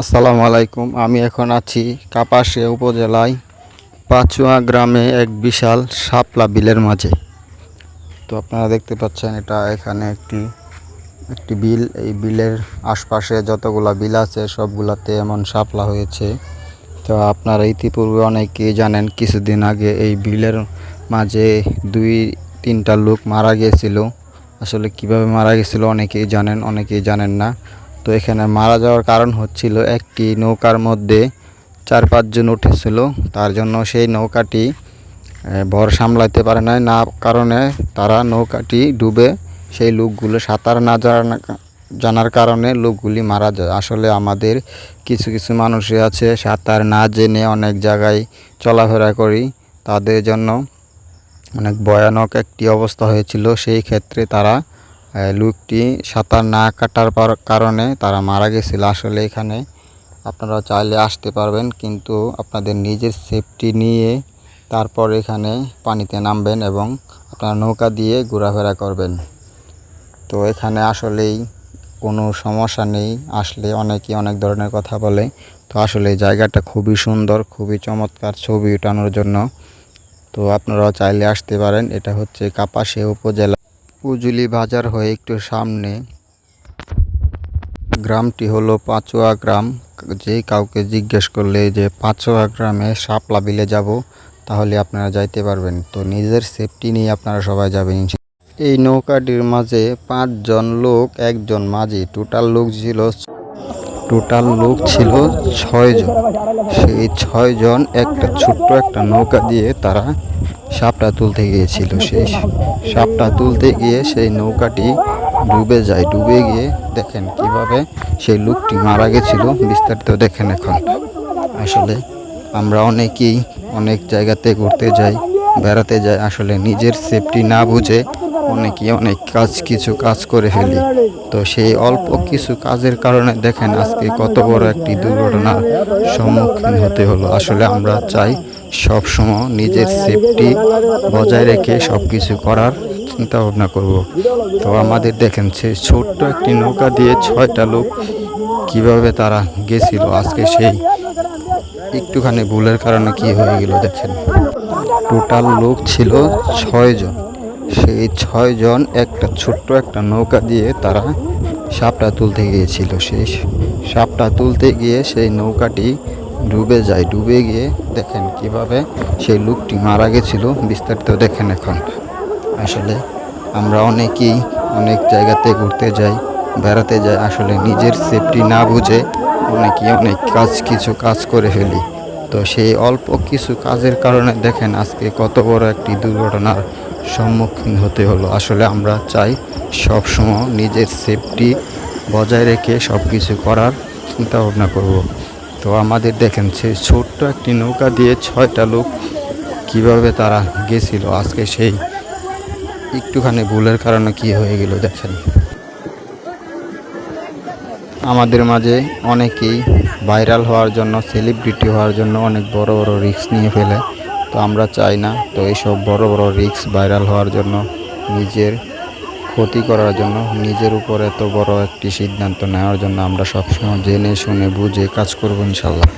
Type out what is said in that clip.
আসসালামু আলাইকুম, আমি এখন আছি কাপাসিয়া উপজেলায় পাচুয়া গ্রামে এক বিশাল শাপলা বিলের মাঝে। তো আপনারা দেখতে পাচ্ছেন এটা এখানে একটি একটি বিল। এই বিলের আশপাশে যতগুলা বিল আছে সবগুলাতে এমন শাপলা হয়েছে। তো আপনারা ইতিপূর্বে অনেকেই জানেন, কিছুদিন আগে এই বিলের মাঝে দুই, তিনটা লোক মারা গিয়েছিল। আসলে কীভাবে মারা গেছিল অনেকেই জানেন অনেকেই জানেন না। তো এখানে মারা যাওয়ার কারণ হচ্ছিল একটি নৌকার মধ্যে চার পাঁচজন উঠেছিল। তার জন্য সেই নৌকাটি ভর সামলাইতে পারে নাই। না কারণে তারা নৌকাটি ডুবে সেই লোকগুলো সাঁতার না জানা, জানার কারণে লোকগুলি মারা যায়। আসলে আমাদের কিছু কিছু মানুষই আছে সাঁতার না জেনে অনেক জায়গায় চলাফেরা করি। তাদের জন্য অনেক ভয়ানক একটি অবস্থা হয়েছিল। সেই ক্ষেত্রে তারা লোকটি সাঁতার না কাটার কারণে তারা মারা গেছিল। আসলে এখানে আপনারা চাইলে আসতে পারবেন, কিন্তু আপনাদের নিজের সেফটি নিয়ে তারপর এখানে পানিতে নামবেন এবং আপনারা নৌকা দিয়ে ঘোরাফেরা করবেন। তো এখানে আসলেই কোনো সমস্যা নেই, আসলে অনেকে অনেক ধরনের কথা বলে। তো আসলে জায়গাটা খুবই সুন্দর, খুবই চমৎকার ছবি ওঠানোর জন্য। তো আপনারাও চাইলে আসতে পারেন, এটা হচ্ছে কাপাসিয়া উপজেলা। পুজুলি বাজার হয়ে একটু সামনে। গ্রামটি হলো পাঁচোয়া গ্রাম। যে কাউকে জিজ্ঞেস করলে যে পাঁচোয়া গ্রামে শাপলা বিলে যাব, তাহলে আপনারা যাইতে পারবেন। তো নিজের সেফটি নিয়ে আপনারা সবাই যাবেন এই নৌকাটির মাঝে পাঁচজন লোক, একজন মাঝি। টোটাল লোক ছিল টোটাল লোক ছিল ছয়জন। সেই ছয়জন একটা ছোট্ট একটা নৌকা দিয়ে তারা সাপটা তুলতে গিয়েছিল সেই সাপটা তুলতে গিয়ে সেই নৌকাটি ডুবে যায়। ডুবে গিয়ে দেখেন কীভাবে সেই লোকটি মারা গেছিল, বিস্তারিত দেখেন এখন। আসলে আমরা অনেকেই অনেক জায়গাতে ঘুরতে যাই, বেড়াতে যাই। আসলে নিজের সেফটি না বুঝে অনেকেই অনেক কাজ, কিছু কাজ করে ফেলি। তো সেই অল্প কিছু কাজের কারণে দেখেন আজকে কত বড় একটি দুর্ঘটনার সম্মুখীন হতে হলো। আসলে আমরা চাই সব সময় নিজের সেফটি বজায় রেখে সব কিছু করার চিন্তা ভাবনা করব। তো আমাদের দেখেন সেই ছোট্ট একটি নৌকা দিয়ে ছয়টা লোক কীভাবে তারা গেছিল? আজকে সেই একটুখানি ভুলের কারণে কি হয়ে গেল দেখেন। টোটাল লোক ছিল ছয়জন। সেই ছয়জন একটা ছোট্ট একটা নৌকা দিয়ে তারা সাপটা তুলতে গিয়েছিল। সেই সাপটা তুলতে গিয়ে সেই নৌকাটি ডুবে যায়। ডুবে গিয়ে দেখেন কীভাবে সেই লোকটি মারা গেছিল, বিস্তারিত দেখেন এখন। আসলে আমরা অনেকেই অনেক জায়গাতে ঘুরতে যাই, বেড়াতে যাই, আসলে নিজের সেফটি না বুঝে অনেকেই অনেক কাজ, কিছু কাজ করে ফেলি। তো সেই অল্প কিছু কাজের কারণে দেখেন আজকে কত বড় একটি দুর্ঘটনার সম্মুখীন হতে হলো। আসলে আমরা চাই সব সময় নিজের সেফটি বজায় রেখে সব কিছু করার চিন্তা ভাবনা করব। তো আমাদের দেখেন সেই ছোট্ট একটি নৌকা দিয়ে ছয়টা লোক কীভাবে তারা গেছিল? আজকে সেই একটুখানি ভুলের কারণে কি হয়ে গেল দেখেন। আমাদের মাঝে অনেকেই ভাইরাল হওয়ার জন্য সেলিব্রিটি হওয়ার জন্য অনেক বড় বড় রিস্ক নিয়ে ফেলে। তো আমরা চাই না। তো এইসব বড় বড় রিক্স ভাইরাল হওয়ার জন্য, নিজের ক্ষতি করার জন্য, নিজের উপর এত বড় একটি সিদ্ধান্ত নেওয়ার জন্য আমরা সবসময় জেনে শুনে বুঝে কাজ করব ইনশাল্লাহ।